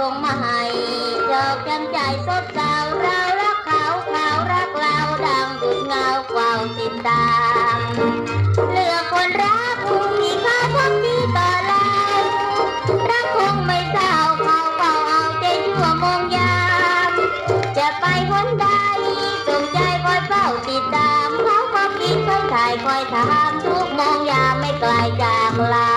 รักคงไม่จบจำใจซบเศร้าเรารักเขาเขารักเราดังดุดเงาเฝ้าติดตามเลือกคนรักที่เขาพักดีต่อเรารักคงไม่เศร้าเขาเฝ้าเอาใจชั่วมงยามจะไปคนใดสมใจคอยเฝ้าติดตามเขาความคิดคอยถ่ายคอยถามทุกมองยามไม่ไกลจากเรา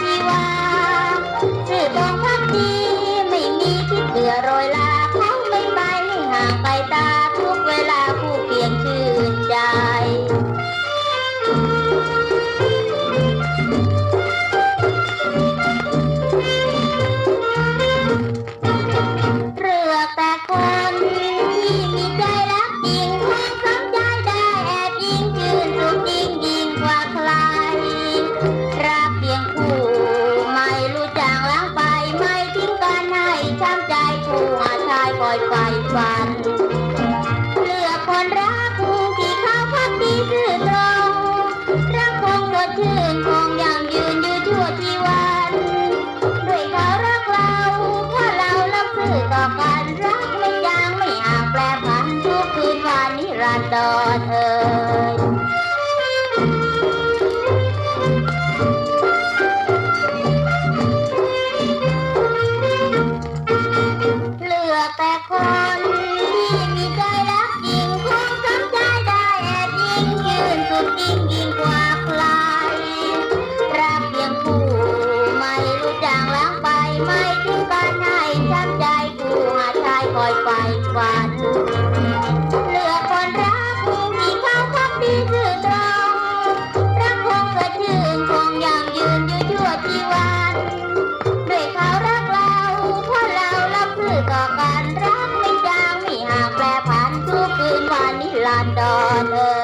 ชีวาชื่อตรงพักดีไม่มีที่เบื่อโรยลาเขาไม่ไปไม่ห่างไปตา อ ไปไม่ถึงการให้ช้ำใจคู่หาชายคอยไปฝันเลือกคนรักที่เขาพักดีซื่อตรงรักคงกระชื่นคงยังยืนอยู่ชั่วชีวันด้วยเขารักเราเพราะเรารับสื่อต่อกันรักไม่จางไม่ห่างแปรผันทุกคืนวันนิรันดรเอ่